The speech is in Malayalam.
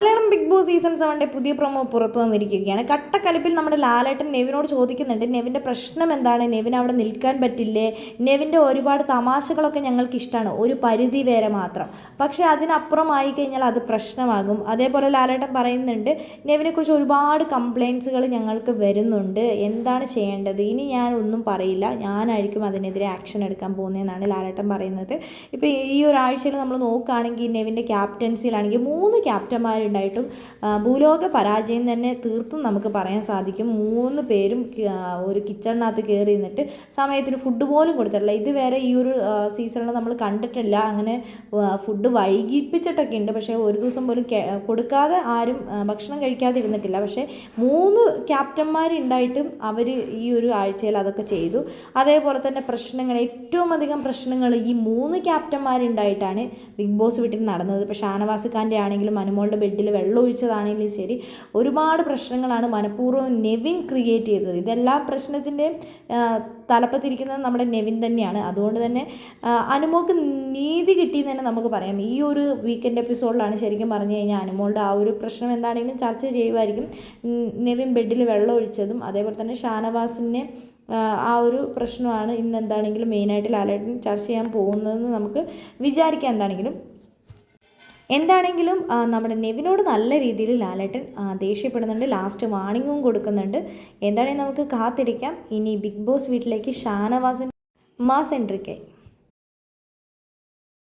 മലയാളം ബിഗ് ബോസ് സീസൺ സെവന്റെ പുതിയ പ്രൊമോ പുറത്തു വന്നിരിക്കുകയാണ്. കട്ടക്കലപ്പിൽ നമ്മുടെ ലാലേട്ടൻ നെവിനോട് ചോദിക്കുന്നുണ്ട് നെവിന്റെ പ്രശ്നം എന്താണ്? നെവിൻ അവിടെ നിൽക്കാൻ പറ്റില്ലേ? നെവിന്റെ ഒരുപാട് തമാശകളൊക്കെ ഞങ്ങൾക്ക് ഇഷ്ടമാണ് ഒരു പരിധി വരെ മാത്രം. പക്ഷേ അതിനപ്പുറമായി കഴിഞ്ഞാൽ അത് പ്രശ്നമാകും. അതേപോലെ ലാലേട്ടൻ പറയുന്നുണ്ട് നെവിനെക്കുറിച്ച് ഒരുപാട് കംപ്ലയിൻസുകൾ ഞങ്ങൾക്ക് വരുന്നുണ്ട്. എന്താണ് ചെയ്യേണ്ടത്? ഇനി ഞാൻ ഒന്നും പറയില്ല. ഞാനായിരിക്കും അതിനെതിരെ ആക്ഷൻ എടുക്കാൻ പോകുന്നതെന്നാണ് ലാലേട്ടൻ പറയുന്നത്. ഇപ്പോൾ ഈ ഒരാഴ്ചയിൽ നമ്മൾ നോക്കുകയാണെങ്കിൽ നെവിന്റെ ക്യാപ്റ്റൻസിയിലാണെങ്കിൽ മൂന്ന് ക്യാപ്റ്റന്മാരുണ്ടായിട്ടും ആ, ഭൂലോക പരാജയം തന്നെ തീർത്തും നമുക്ക് പറയാൻ സാധിക്കും. മൂന്ന് പേരും ഒരു കിച്ചണിനകത്ത് കയറി നിന്നിട്ട് സമയത്തിന് ഫുഡ് പോലും കൊടുത്തിട്ടില്ല. ഇതുവരെ ഈ ഒരു സീസണിൽ നമ്മൾ കണ്ടിട്ടില്ല. അങ്ങനെ ഫുഡ് വൈകിപ്പിച്ചിട്ടൊക്കെ ഉണ്ട്. പക്ഷേ ഒരു ദിവസം പോലും കൊടുക്കാതെ ആരും ഭക്ഷണം കഴിക്കാതെ ഇരുന്നിട്ടില്ല. പക്ഷേ മൂന്ന് ക്യാപ്റ്റന്മാരുണ്ടായിട്ടും അവർ ഈ ഒരു ആഴ്ചയിൽ അതൊക്കെ ചെയ്തു. അതേപോലെ തന്നെ പ്രശ്നങ്ങൾ ഏറ്റവും അധികം പ്രശ്നങ്ങൾ ഈ മൂന്ന് ക്യാപ്റ്റന്മാരുണ്ടായിട്ടാണ് ബിഗ് ബോസ് വീട്ടിൽ നടന്നത്. ഇപ്പോൾ ഷാനവാസ് ഖാന്റെ ആണെങ്കിലും അനുമോളുടെ ബെഡിൽ വെള്ളം ഒഴിച്ചതാണെങ്കിലും ശരി ഒരുപാട് പ്രശ്നങ്ങളാണ് മനഃപൂർവം നെവിൻ ക്രിയേറ്റ് ചെയ്തത്. ഇതെല്ലാം പ്രശ്നത്തിന്റെ തലപ്പത്തിരിക്കുന്നത് നമ്മുടെ നെവിൻ തന്നെയാണ്. അതുകൊണ്ട് തന്നെ അനുമോൾക്ക് നീതി കിട്ടിയെന്ന് തന്നെ നമുക്ക് പറയാം. ഈ ഒരു വീക്കെൻഡ് എപ്പിസോഡിലാണ് ശരിക്കും പറഞ്ഞു കഴിഞ്ഞാൽ അനുമോളുടെ ആ ഒരു പ്രശ്നം എന്താണെങ്കിലും ചർച്ച ചെയ്യുമായിരിക്കും. നെവിൻ ബെഡിൽ വെള്ളം ഒഴിച്ചതും അതേപോലെ തന്നെ ഷാനവാസിനെ ആ ഒരു പ്രശ്നമാണ് ഇന്ന് എന്താണെങ്കിലും മെയിനായിട്ട് ലാലേട്ടൻ ചർച്ച ചെയ്യാൻ പോകുന്നതെന്ന് നമുക്ക് വിചാരിക്കാം എന്താണെങ്കിലും. എന്താണെങ്കിലും നമ്മുടെ നെവിനോട് നല്ല രീതിയിൽ ലാലേട്ടൻ ദേഷ്യപ്പെടുന്നുണ്ട് ലാസ്റ്റ് വാണിംഗും കൊടുക്കുന്നുണ്ട്. എന്താണെങ്കിലും നമുക്ക് കാത്തിരിക്കാം. ഇനി ബിഗ് ബോസ് വീട്ടിലേക്ക് ഷാനവാസിൻ മാസ് എൻട്രിക്കായി